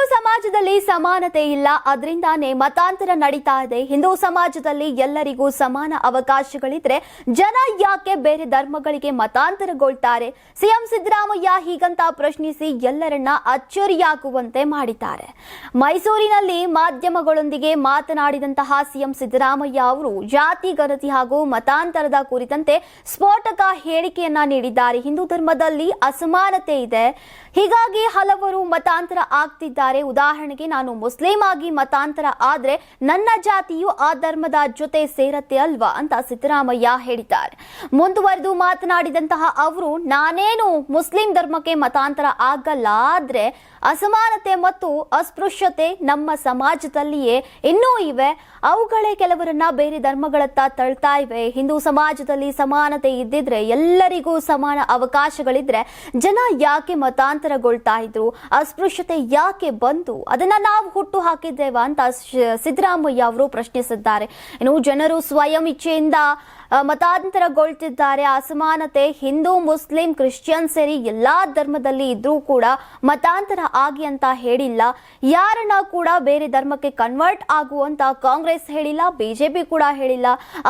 ಹಿಂದೂ ಸಮಾಜದಲ್ಲಿ ಸಮಾನತೆ ಇಲ್ಲ. ಅದರಿಂದಾನೇ ಮತಾಂತರ ನಡೀತಾ ಇದೆ. ಹಿಂದೂ ಸಮಾಜದಲ್ಲಿ ಎಲ್ಲರಿಗೂ ಸಮಾನ ಅವಕಾಶಗಳಿದ್ರೆ ಜನ ಯಾಕೆ ಬೇರೆ ಧರ್ಮಗಳಿಗೆ ಮತಾಂತರಗೊಳ್ತಾರೆ? ಸಿಎಂ ಸಿದ್ದರಾಮಯ್ಯ ಹೀಗಂತ ಪ್ರಶ್ನಿಸಿ ಎಲ್ಲರನ್ನ ಅಚ್ಚರಿಯಾಗುವಂತೆ ಮಾಡಿದ್ದಾರೆ. ಮೈಸೂರಿನಲ್ಲಿ ಮಾಧ್ಯಮಗಳೊಂದಿಗೆ ಮಾತನಾಡಿದಂತಹ ಸಿಎಂ ಸಿದ್ದರಾಮಯ್ಯ ಅವರು ಜಾತಿ, ಗಣತಿ ಹಾಗೂ ಮತಾಂತರದ ಕುರಿತಂತೆ ಸ್ಫೋಟಕ ಹೇಳಿಕೆಯನ್ನ ನೀಡಿದ್ದಾರೆ. ಹಿಂದೂ ಧರ್ಮದಲ್ಲಿ ಅಸಮಾನತೆ ಇದೆ. ಹೀಗಾಗಿ ಹಲವರು ಮತಾಂತರ ಆಗ್ತಿದ್ದಾರೆ. ಉದಾಹರಣೆಗೆ ನಾನು ಮುಸ್ಲಿಂ ಆಗಿ ಮತಾಂತರ ಆದ್ರೆ ನನ್ನ ಜಾತಿಯು ಆ ಧರ್ಮದ ಜೊತೆ ಸೇರತ್ತೆ ಅಲ್ವಾ ಅಂತ ಸಿದ್ದರಾಮಯ್ಯ ಹೇಳಿದ್ದಾರೆ. ಮುಂದುವರೆದು ಮಾತನಾಡಿದಂತಹ ಅವರು, ನಾನೇನು ಮುಸ್ಲಿಂ ಧರ್ಮಕ್ಕೆ ಮತಾಂತರ ಆಗಲ್ಲ ಆದ್ರೆ ಅಸಮಾನತೆ ಮತ್ತು ಅಸ್ಪೃಶ್ಯತೆ ನಮ್ಮ ಸಮಾಜದಲ್ಲಿಯೇ ಇನ್ನೂ ಇವೆ. ಅವುಗಳೇ ಕೆಲವರನ್ನ ಬೇರೆ ಧರ್ಮಗಳತ್ತ ತಳ್ತಾ ಇವೆ. ಹಿಂದೂ ಸಮಾಜದಲ್ಲಿ ಸಮಾನತೆ ಇದ್ದಿದ್ರೆ ಎಲ್ಲರಿಗೂ ಸಮಾನ ಅವಕಾಶಗಳಿದ್ರೆ ಜನ ಯಾಕೆ ಮತಾಂತರಗೊಳ್ತಾ ಇದ್ರು? ಅಸ್ಪೃಶ್ಯತೆ ಯಾಕೆ ಬಂತು ಅದನ್ನ ನಾವು ಹುಟ್ಟು ಹಾಕಿದ್ದೇವಾ ಅಂತ ಸಿದ್ದರಾಮಯ್ಯ ಅವರು ಪ್ರಶ್ನಿಸಿದ್ದಾರೆ. ಇನ್ನು ಜನರು ಸ್ವಯಂ ಇಚ್ಛೆಯಿಂದ ಮತಾಂತರಗೊಳ್ತಿದ್ದಾರೆ ಅಸಮಾನತೆ, ಹಿಂದೂ, ಮುಸ್ಲಿಂ, ಕ್ರಿಶ್ಚಿಯನ್ ಸೇರಿ ಎಲ್ಲಾ ಧರ್ಮದಲ್ಲಿ ಇದ್ರೂ ಕೂಡ ಮತಾಂತರ ಆಗಿ ಅಂತ ಹೇಳಿಲ್ಲ. ಯಾರನ್ನ ಕೂಡ ಬೇರೆ ಧರ್ಮಕ್ಕೆ ಕನ್ವರ್ಟ್ ಆಗುವಂತ ಕಾಂಗ್ರೆಸ್ ಹೇಳಿಲ್ಲ, ಬಿಜೆಪಿ ಕೂಡ ಹೇಳಿಲ್ಲ.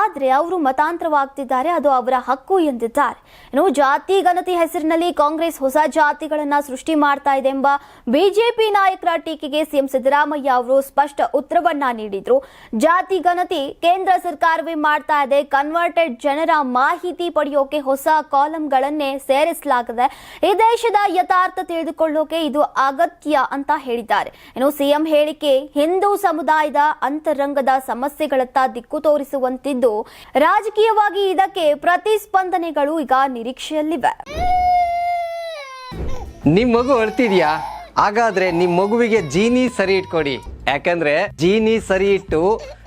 ಆದ್ರೆ ಅವರು ಮತಾಂತರವಾಗ್ತಿದ್ದಾರೆ, ಅದು ಅವರ ಹಕ್ಕು ಎಂದಿದ್ದಾರೆ. ಇನ್ನು ಜಾತಿ ಗಣತಿ ಹೆಸರಿನಲ್ಲಿ ಕಾಂಗ್ರೆಸ್ ಹೊಸ ಜಾತಿಗಳನ್ನ ಸೃಷ್ಟಿ ಮಾಡ್ತಾ ಇದೆ ಎಂಬ ಬಿಜೆಪಿ ನಾಯಕರ ಟೀಕೆಗೆ ಸಿಎಂ ಸಿದ್ದರಾಮಯ್ಯ ಅವರು ಸ್ಪಷ್ಟ ಉತ್ತರವನ್ನ ನೀಡಿದ್ರು. ಜಾತಿ ಗಣತಿ ಕೇಂದ್ರ ಸರ್ಕಾರವೇ ಮಾಡ್ತಾ ಇದೆ ಕನ್ವರ್ಟೆಡ್ ಜನರ ಮಾಹಿತಿ ಪಡೆಯೋಕೆ ಹೊಸ ಕಾಲಂಗಳನ್ನೇ ಸೇರಿಸಲಾಗಿದೆ ಈ ದೇಶದ ಯಥಾರ್ಥ ತಿಳಿದುಕೊಳ್ಳೋಕೆ ಇದು ಅಗತ್ಯ ಅಂತ ಹೇಳಿದ್ದಾರೆ. ಇನ್ನು ಸಿಎಂ ಹೇಳಿಕೆ ಹಿಂದೂ ಸಮುದಾಯದ ಅಂತರಂಗದ ಸಮಸ್ಯೆಗಳತ್ತ ದಿಕ್ಕು ತೋರಿಸುವಂತಿದ್ದು ರಾಜಕೀಯವಾಗಿ ಇದಕ್ಕೆ ಪ್ರತಿಸ್ಪಂದನೆಗಳು ಈಗ ನಿರೀಕ್ಷೆಯಲ್ಲಿವೆ. ನಿಮ್ ಮಗು ಅಳ್ತಿದ್ಯಾ? ಹಾಗಾದ್ರೆ ನಿಮ್ ಮಗುವಿಗೆ ಜೀನಿ ಸರಿ ಇಟ್ಕೊಡಿ. ಯಾಕಂದ್ರೆ ಜೀನಿ ಸರಿ ಇಟ್ಟು